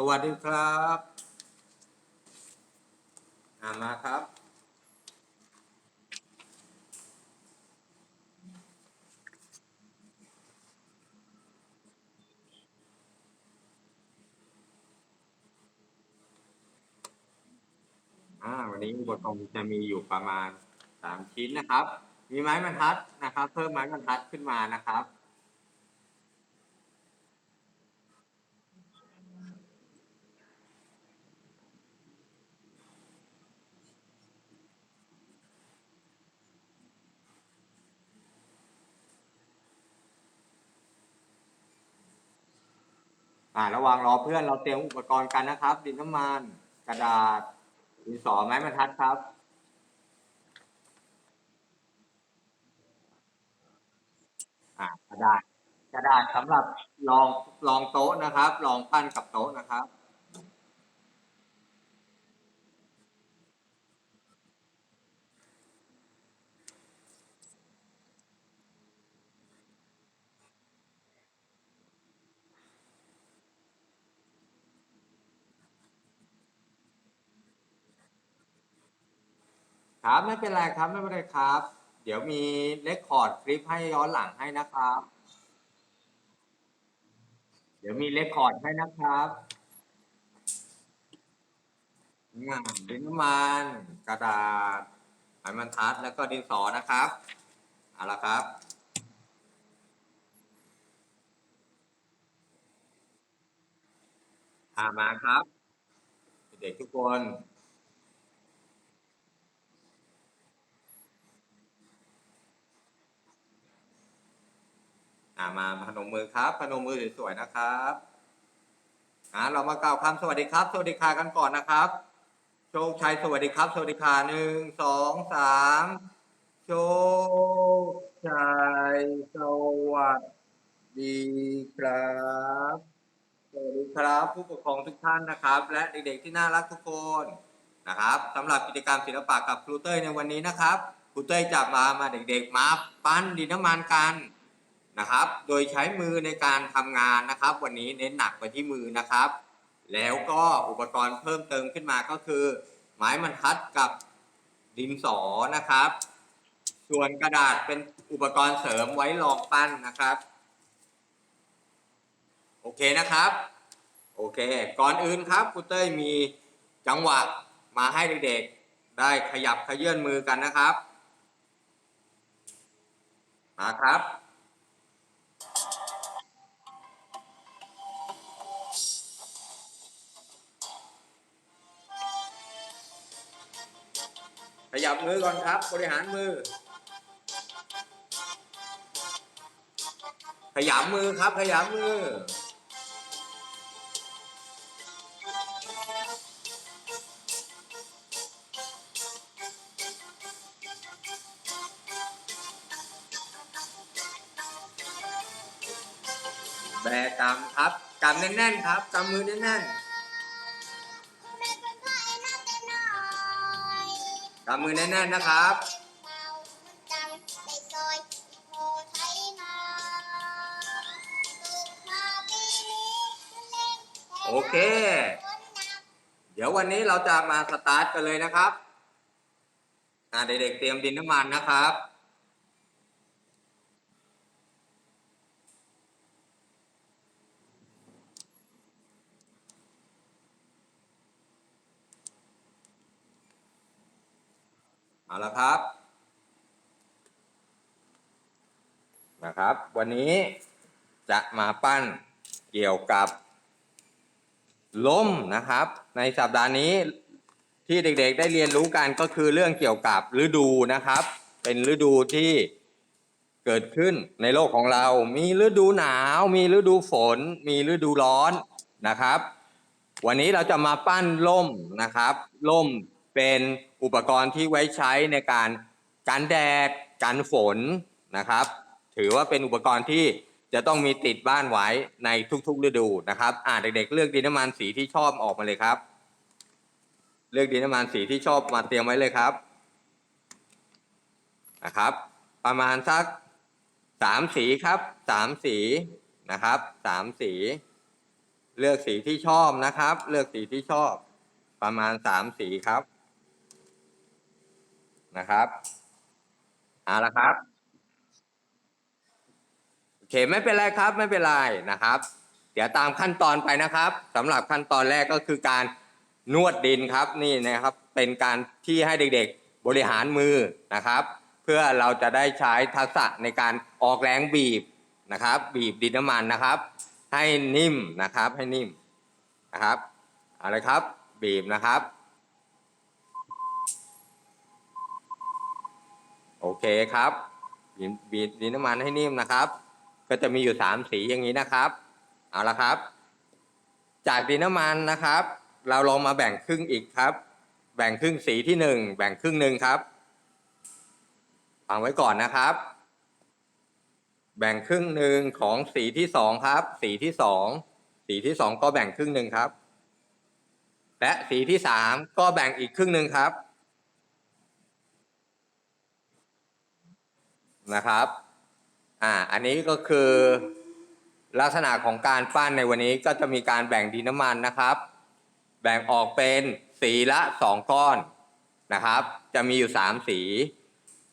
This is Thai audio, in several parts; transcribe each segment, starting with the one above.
สวัสดีครับอามาครับ อ่า วันนี้อุปกรณ์จะมีอยู่ประมาณสามชิ้นนะครับ มีไม้บรรทัดนะครับ เพิ่มไม้บรรทัดขึ้นมานะครับ อ่าระหว่างรอเพื่อนเราเตรียมอุปกรณ์กันนะครับ ดินน้ำมันกระดาษดินสอไม้บรรทัดครับ อ่ากระดาษ กระดาษสำหรับรองรองโต๊ะนะครับรองปั้นกับโต๊ะนะครับ ครับไม่เป็นไรครับไม่เป็นไรครับ เดี๋ยวมีเลคคอร์ดคลิปให้ย้อนหลังให้นะครับ เดี๋ยวมีเลคคอร์ดให้นะครับงานดินน้ำมันกระดาษไม้บรรทัดแล้วก็ดินสอนะครับเอาละครับามาครับ เด็กทุกคน อ่ามาพนมมือครับ พนมมือสวยๆนะครับอ่าเรามากล่าวคำสวัสดีครับ สวัสดีค่ะกันก่อนนะครับ โชคชัยสวัสดีครับ สวัสดีค่ะหนึ่งสองสามโชคชัยสวัสดีครับ สวัสดีครับ ผู้ปกครองทุกท่านนะครับ และเด็กๆที่น่ารักทุกคนนะครับสำหรับกิจกรรมศิลปะกับครูเต้ยในวันนี้นะครับครูเต้ยจะมามาเด็กๆมาปั้นดินน้ำมันกัน นะครับ โดยใช้มือในการทำงานนะครับ วันนี้เน้นหนักไปที่มือนะครับ แล้วก็อุปกรณ์เพิ่มเติมขึ้นมาก็คือ ไม้บรรทัดกับดินสอนะครับ ส่วนกระดาษเป็นอุปกรณ์เสริมไว้รองปั้นนะครับ โอเคนะครับ โอเค ก่อนอื่นครับครูเต้ยมีจังหวะมาให้เด็กๆได้ขยับขยื่นมือกันนะครับ มาครับ ยับมือก่อนครับ บริหารมือ ขยำมือครับ ขยำมือ แบกำครับกำแน่นๆครับกำมือแน่นๆ กำมือแน่นๆนะครับโอเค เดี๋ยววันนี้เราจะมาสตาร์ทกันเลยนะครับเด็กๆเตรียมดินน้ำมันนะครับ ละครับนะครับ วันนี้จะมาปั้นเกี่ยวกับลมนะครับ ในสัปดาห์นี้ที่เด็กๆได้เรียนรู้กันก็คือเรื่องเกี่ยวกับฤดูนะครับ เป็นฤดูที่เกิดขึ้นในโลกของเรา มีฤดูหนาว มีฤดูฝน มีฤดูร้อนนะครับ วันนี้เราจะมาปั้นล่มนะครับล่มเป็น อุปกรณ์ที่ไว้ใช้ในการกันแดดกันฝนนะครับ ถือว่าเป็นอุปกรณ์ที่จะต้องมีติดบ้านไว้ในทุกๆฤดูนะครับอ่าเด็กๆเลือกดินน้ำมันสีที่ชอบออกมาเลยครับ เลือกดินน้ำมันสีที่ชอบมาเตรียมไว้เลยครับนะครับ ประมาณสักสามสีครับสามสีนะครับสามสี เลือกสีที่ชอบนะครับ เลือกสีที่ชอบ ประมาณสามสีครับ นะครับเอาละครับโอเคไม่เป็นไรครับไม่เป็นไรนะครับ เดี๋ยวตามขั้นตอนไปนะครับสำหรับขั้นตอนแรกก็คือการนวดดินครับนี่นะครับเป็นการที่ให้เด็กๆบริหารมือนะครับ เพื่อเราจะได้ใช้ทักษะในการออกแรงบีบนะครับ บีบดินน้ำมันนะครับ ให้นิ่มนะครับให้นิ่มนะครับเอะไรครับบีบนะครับ โอเคครับบีบดินน้ำมันให้นิ่มนะครับ ก็จะมีอยู่สามสีอย่างนี้นะครับ เอาละครับ จากดินน้ำมันนะครับ เราลองมาแบ่งครึ่งอีกครับ แบ่งครึ่งสีที่หนึ่งแบ่งครึ่งหนึ่งครับฟังไว้ก่อนนะครับ แบ่งครึ่งหนึ่งของสีที่สองครับ สีที่สองสีที่สองก็แบ่งครึ่งหนึ่งครับ และสีที่สามก็แบ่งอีกครึ่งหนึ่งครับ นะครับ อ่า อันนี้ก็คือลักษณะของการปั้นในวันนี้ก็จะมีการแบ่งดินน้ำมันนะครับ แบ่งออกเป็นสีละสองก้อนนะครับ จะมีอยู่สามสี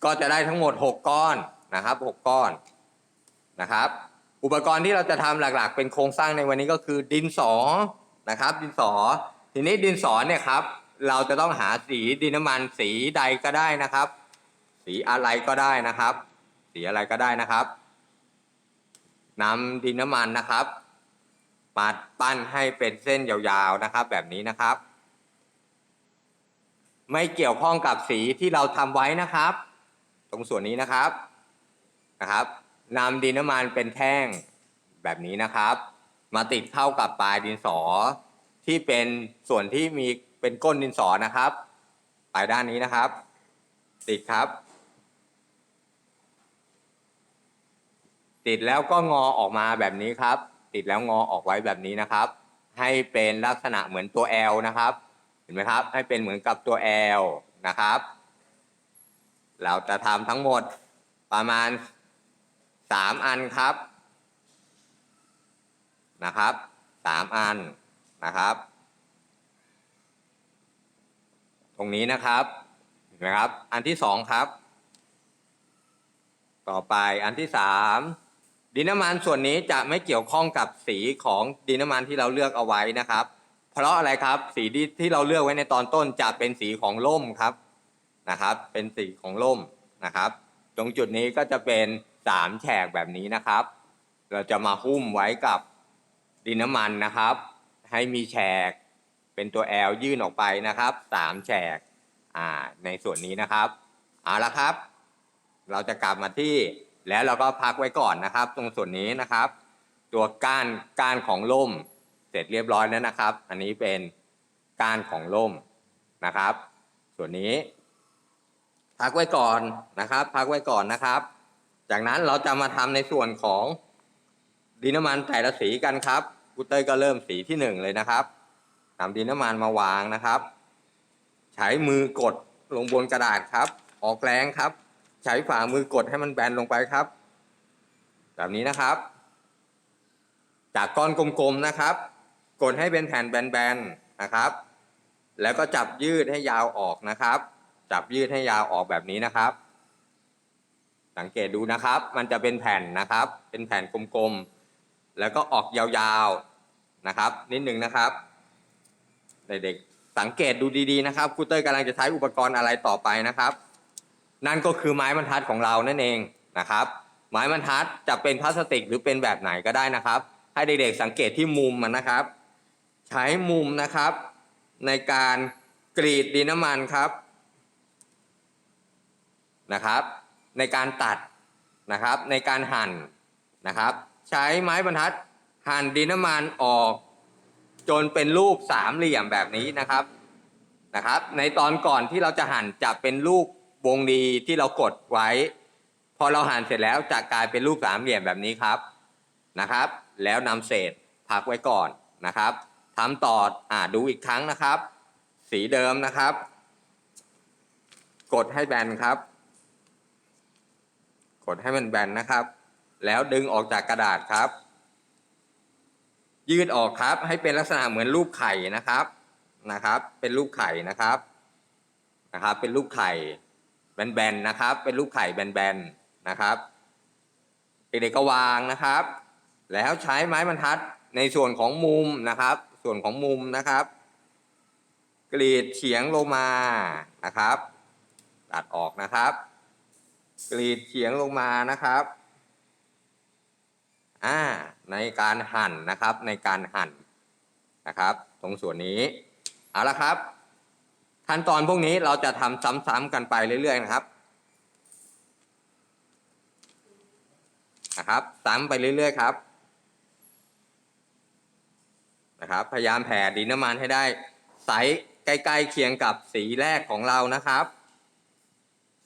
ก็จะได้ทั้งหมดหกก้อนนะครับหกก้อนนะครับ อุปกรณ์ที่เราจะทำหลักๆ เป็นโครงสร้างในวันนี้ก็คือดินสอนะครับ ดินสอ ทีนี้ดินสอเนี่ยครับ เราจะต้องหาสีดินน้ำมันสีใดก็ได้นะครับ สีอะไรก็ได้นะครับ สีอะไรก็ได้นะครับนำดินน้ำมันนะครับปัดปั้นให้เป็นเส้นยาวๆนะครับ แบบนี้นะครับ ไม่เกี่ยวข้องกับสีที่เราทำไว้นะครับ ตรงส่วนนี้นะครับนะครับนำดินน้ำมันเป็นแท่งแบบนี้นะครับ มาติดเข้ากับปลายดินสอ ที่เป็นส่วนที่มีเป็นก้นดินสอนะครับ ปลายด้านนี้นะครับ ติดครับ ติดแล้วก็งอออกมาแบบนี้ครับ ติดแล้วงอออกไว้แบบนี้นะครับ ให้เป็นลักษณะเหมือนตัว L นะครับ เห็นไหมครับ ให้เป็นเหมือนกับตัว L นะครับ เราจะทำทั้งหมดประมาณ 3 อันครับนะครับ 3 อันนะครับ ตรงนี้นะครับเห็นไหมครับ อันที่สองครับ ต่อไปอันที่สาม ดินน้ำมันส่วนนี้จะไม่เกี่ยวข้องกับสีของดินน้ำมันที่เราเลือกเอาไว้นะครับ เพราะอะไรครับสีที่ที่เราเลือกไว้ในตอนต้นจะเป็นสีของล่มครับนะครับ เป็นสีของล่มนะครับ ตรงจุดนี้ก็จะเป็นสามแฉกแบบนี้นะครับ เราจะมาหุ้มไว้กับดินน้ำมันนะครับ ให้มีแฉกเป็นตัว L ยื่นออกไปนะครับสามแฉกอ่าในส่วนนี้นะครับเอาละครับ เราจะกลับมาที่ แล้วเราก็พักไว้ก่อนนะครับ ตรงส่วนนี้นะครับ ตัวก้านก้านของล่ม เสร็จเรียบร้อยแล้วนะครับ อันนี้เป็นก้านของล่มนะครับ ส่วนนี้ พักไว้ก่อนนะครับ พักไว้ก่อนนะครับ จากนั้นเราจะมาทำในส่วนของดินน้ำมันแต่ละสีกันครับกุเต้ยก็เริ่มสีที่หนึ่งเลยนะครับนำดินน้ำมันมาวางนะครับ ใช้มือกดลงบนกระดาษครับ ออกแรงครับ ใช้ฝ่ามือกดให้มันแบนลงไปครับ แบบนี้นะครับ จากก้อนกลมๆนะครับ กดให้เป็นแผ่นแบนๆนะครับ แล้วก็จับยืดให้ยาวออกนะครับ จับยืดให้ยาวออกแบบนี้นะครับ สังเกตดูนะครับ มันจะเป็นแผ่นนะครับ เป็นแผ่นกลมๆแล้วก็ออกยาวๆนะครับ นิดนึงนะครับเด็กๆสังเกตดูดีๆนะครับครูเต้ยกำลังจะใช้อุปกรณ์อะไรต่อไปนะครับ นั่นก็คือไม้บรรทัดของเรานั่นเองนะครับ ไม้บรรทัดจะเป็นพลาสติกหรือเป็นแบบไหนก็ได้นะครับ ให้เด็กๆสังเกตที่มุมมันนะครับ ใช้มุมนะครับ ในการกรีดดินน้ำมันครับนะครับ ในการตัดนะครับ ในการหั่นนะครับ ใช้ไม้บรรทัดหั่นดินน้ำมันออก จนเป็นรูปสามเหลี่ยมแบบนี้นะครับนะครับ ในตอนก่อนที่เราจะหั่นจะเป็นรูป วงรีที่เรากดไว้ พอเราหั่นเสร็จแล้วจะกลายเป็นรูปสามเหลี่ยมแบบนี้ครับนะครับ แล้วนำเศษพักไว้ก่อนนะครับทำต่ออ่าดูอีกครั้งนะครับ สีเดิมนะครับ กดให้แบนครับ กดให้มันแบนนะครับ แล้วดึงออกจากกระดาษครับ ยืดออกครับให้เป็นลักษณะเหมือนรูปไข่นะครับนะครับ เป็นรูปไข่นะครับนะครับ เป็นรูปไข่ แบนๆนะครับ เป็นรูปไข่แบนๆนะครับเด็กๆก็วางนะครับ แล้วใช้ไม้บรรทัดในส่วนของมุมนะครับ ส่วนของมุมนะครับ กรีดเฉียงลงมานะครับ ตัดออกนะครับ กรีดเฉียงลงมานะครับอ่าในการหั่นนะครับในการหั่นนะครับ ตรงส่วนนี้เอาละครับ ขั้นตอนพวกนี้เราจะทำซ้ำๆกันไปเรื่อยๆนะครับนะครับซ้ำไปเรื่อยๆครับนะครับ พยายามแผ่ดินน้ำมันให้ได้ไซส์ใกล้ๆเคียงกับสีแรกของเรานะครับ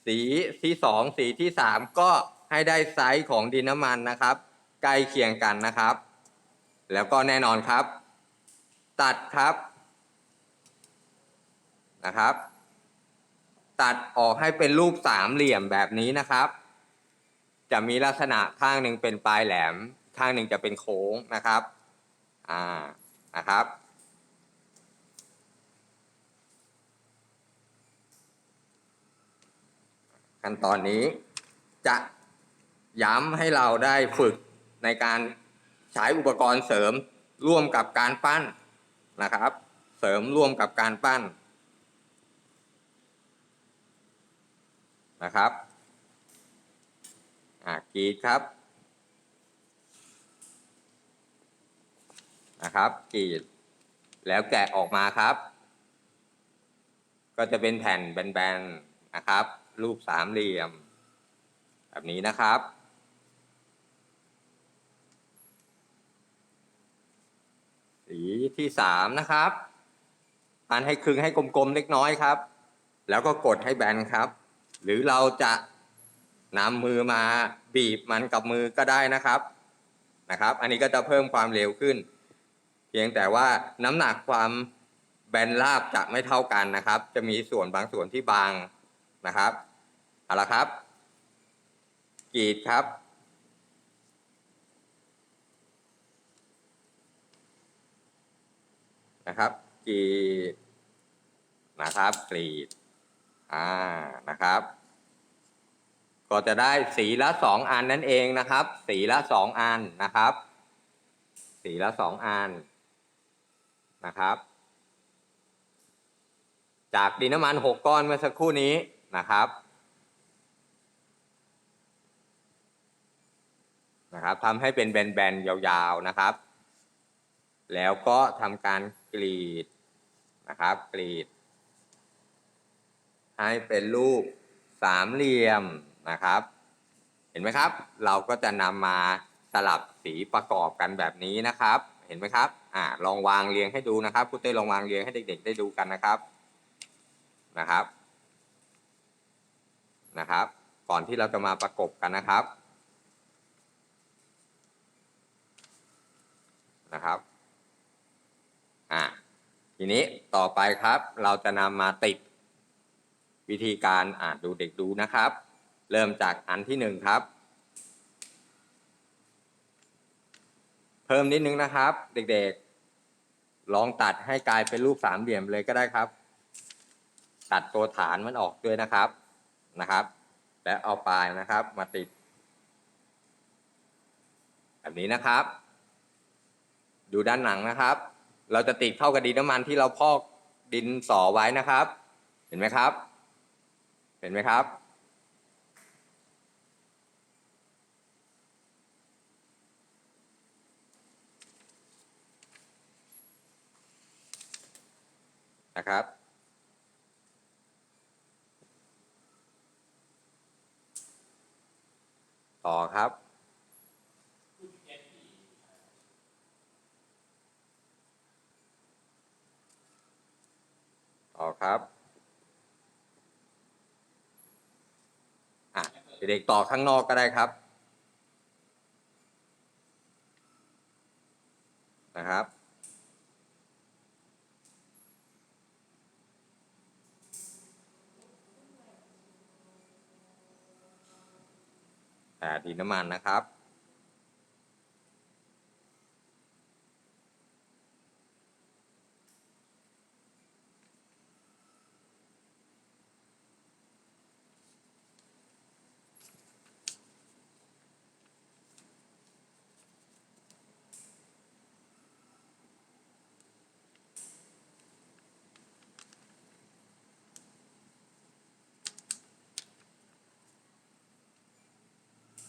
สีที่สองสีที่สามก็ให้ได้ไซส์ของดินน้ำมันนะครับ ใกล้เคียงกันนะครับ แล้วก็แน่นอนครับ ตัดครับ นะครับ ตัดออกให้เป็นรูปสามเหลี่ยมแบบนี้นะครับ จะมีลักษณะข้างหนึ่งเป็นปลายแหลม ข้างหนึ่งจะเป็นโค้งนะครับอ่านะครับ ขั้นตอนนี้จะย้ำให้เราได้ฝึกในการใช้อุปกรณ์เสริมร่วมกับการปั้นนะครับ เสริมร่วมกับการปั้น นะครับอ่ากรีดครับนะครับกรีดแล้วแกะออกมาครับ ก็จะเป็นแผ่นแบนๆนะครับ รูปสามเหลี่ยม แบบนี้นะครับสีที่สามนะครับปันให้ครึ่งให้กลมๆเล็กน้อยครับ แล้วก็กดให้แบนครับ หรือเราจะนำมือมาบีบมันกับมือก็ได้นะครับนะครับ อันนี้ก็จะเพิ่มความเร็วขึ้น เพียงแต่ว่าน้ำหนักความแบนราบจะไม่เท่ากันนะครับ จะมีส่วนบางส่วนที่บางนะครับเอาละครับกรีดครับ นะครับกรีดนะครับกรีด อ่านะครับ ก็จะได้สีละสองอันนั่นเองนะครับ สีละสองอันนะครับ สีละสองอันนะครับ จากดินน้ำมันหกก้อนเมื่อสักครู่นี้นะครับนะครับทำให้เป็นแบนๆยาวๆนะครับ แล้วก็ทำการกรีดนะครับ กรีด ให้เป็นรูปสามเหลี่ยมนะครับ เห็นไหมครับ เราก็จะนำมาสลับสีประกอบกันแบบนี้นะครับ เห็นไหมครับอ่าลองวางเรียงให้ดูนะครับคุณเต้ลองวางเรียงให้เด็ก ๆ ได้ดูกันนะครับนะครับนะครับ ก่อนที่เราจะมาประกบกันนะครับนะครับอ่าทีนี้ต่อไปครับเราจะนำมาติด วิธีการอ่านดูเด็กดูนะครับ เริ่มจากอันที่หนึ่งครับ เพิ่มนิดนึงนะครับ เด็กๆ ลองตัดให้กลายเป็นรูปสามเหลี่ยมเลยก็ได้ครับ ตัดตัวฐานมันออกด้วยนะครับนะครับ และเอาปลายนะครับมาติด แบบนี้นะครับ ดูด้านหลังนะครับ เราจะติดเข้ากับดินน้ำมันที่เราพอกดินสอไว้นะครับ เห็นไหมครับ เห็นไหมครับ นะครับต่อครับ ต่อครับ อะ เด็กๆต่อข้างนอกก็ได้ครับนะครับ แต่ดินน้ำมันนะครับ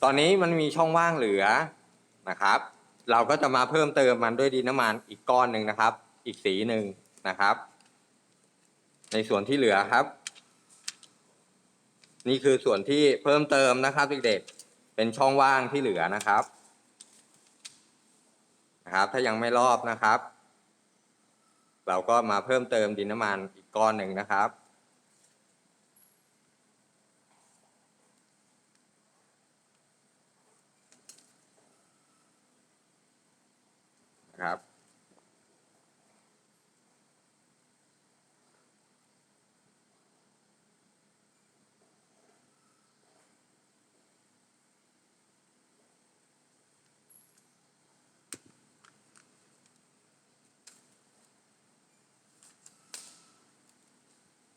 ตอนนี้มันมีช่องว่างเหลือนะครับ เราก็จะมาเพิ่มเติมมันด้วยดินน้ำมันอีกก้อนหนึ่งนะครับ อีกสีหนึ่งนะครับ ในส่วนที่เหลือครับ นี่คือส่วนที่เพิ่มเติมนะครับเด็กๆเป็นช่องว่างที่เหลือนะครับนะครับ ถ้ายังไม่รอบนะครับ เราก็มาเพิ่มเติมดินน้ำมันอีกก้อนหนึ่งนะครับ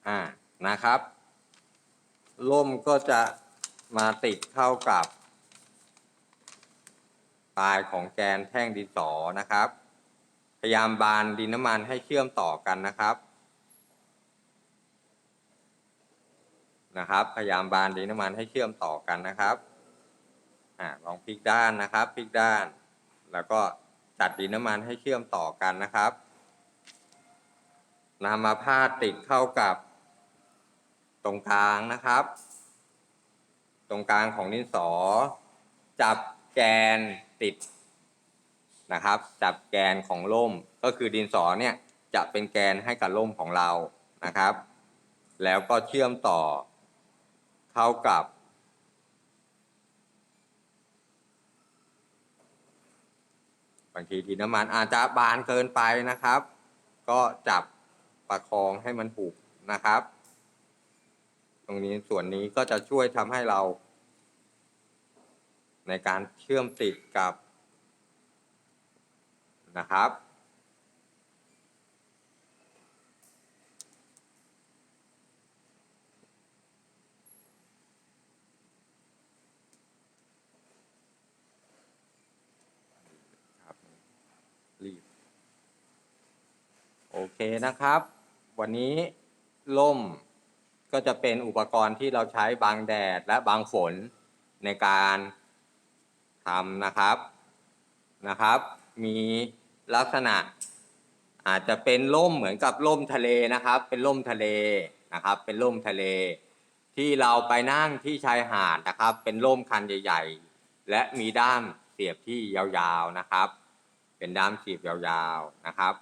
อ่านะครับ ล่มก็จะมาติดเข้ากับปลายของแกนแท่งดินสอนะครับ พยายามบานดินน้ำมันให้เชื่อมต่อกันนะครับนะครับ พยายามบานดินน้ำมันให้เชื่อมต่อกันนะครับอ่าลองพลิกด้านนะครับพลิกด้าน แล้วก็ตัดดินน้ำมันให้เชื่อมต่อกันนะครับนำมาพาดติดเข้ากับ ตรงกลางนะครับ ตรงกลางของดินสอ จับแกนติดนะครับ จับแกนของล่มก็คือดินสอเนี่ยจะเป็นแกนให้กับล่มของเรานะครับ แล้วก็เชื่อมต่อเข้ากับ บางทีดินน้ำมันอาจจะบานเกินไปนะครับ ก็จับประคองให้มันผูกนะครับ ตรงนี้ส่วนนี้ก็จะช่วยทำให้เรา ในการเชื่อมติดกับนะครับครับรีบโอเคนะครับ วันนี้ล่ม ก็จะเป็นอุปกรณ์ที่เราใช้บังแดดและบังฝนในการทำนะครับนะครับ มีลักษณะอาจจะเป็นล่มเหมือนกับล่มทะเลนะครับ เป็นล่มทะเลนะครับ เป็นล่มทะเล ที่เราไปนั่งที่ชายหาดนะครับ เป็นล่มคันใหญ่ ๆ และมีด้ามเสียบที่ยาวๆนะครับ เป็นด้ามเสียบยาวๆนะครับ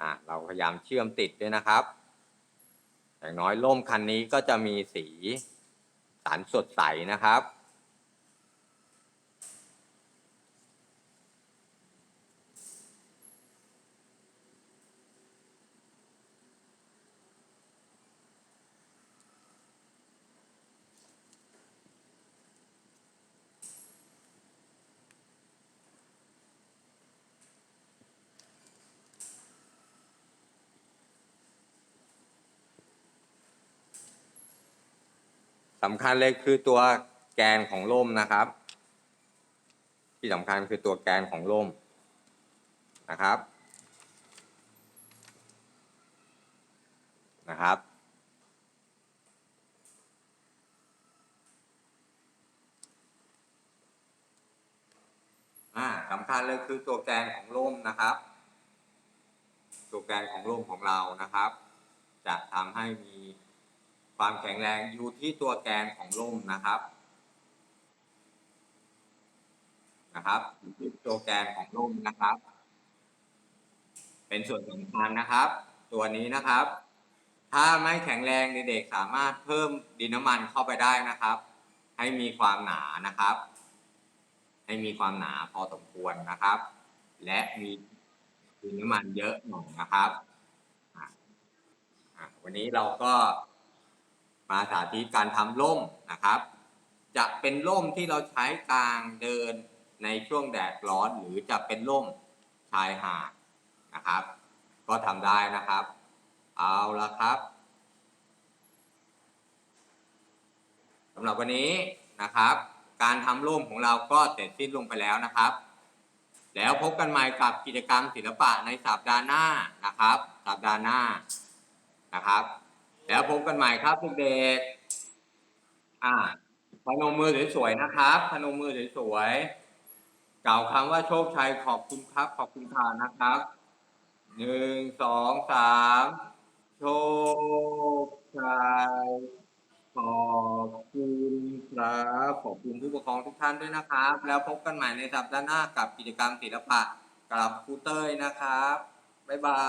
อะเราพยายามเชื่อมติดด้วยนะครับ อย่างน้อยร่มคันนี้ก็จะมีสีสันสดใสนะครับ สำคัญเลยคือตัวแกนของร่มนะครับ ที่สำคัญคือตัวแกนของร่มนะครับนะครับ อ่าสำคัญเลยคือตัวแกนของร่มนะครับ ตัวแกนของร่มของเรานะครับ จะทำให้มี ความแข็งแรงอยู่ที่ตัวแกนของร่มนะครับนะครับอยู่ที่ตัวแกนของร่มนะครับ เป็นส่วนสำคัญนะครับ ตัวนี้นะครับ ถ้าไม่แข็งแรงเด็กๆสามารถเพิ่มดินน้ำมันเข้าไปได้นะครับ ให้มีความหนานะครับ ให้มีความหนาพอสมควรนะครับ และมีดินน้ำมันเยอะหน่อยนะครับวันนี้เราก็ มาสาธิตการทำร่มนะครับ จะเป็นร่มที่เราใช้กลางเดินในช่วงแดดร้อนหรือจะเป็นร่มชายหาดนะครับ ก็ทำได้นะครับ เอาละครับสำหรับวันนี้นะครับ การทำร่มของเราก็เสร็จสิ้นลงไปแล้วนะครับ แล้วพบกันใหม่กับกิจกรรมศิลปะในสัปดาห์หน้านะครับ สัปดาห์หน้านะครับ พบกันใหม่ครับเด็กๆอ่าพนมมือสวยๆนะครับ พนมมือสวยๆกล่าวคำว่าโชคชัยขอบคุณครับ ขอบคุณค่ะนะครับหนึ่งสองสามโชคชัยขอบคุณครับขอบคุณผู้ปกครองทุกท่านด้วยนะครับ แล้วพบกันใหม่ในสัปดาห์หน้ากับกิจกรรมศิลปะกับครูเต้ยนะครับ บ๊ายบา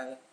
ย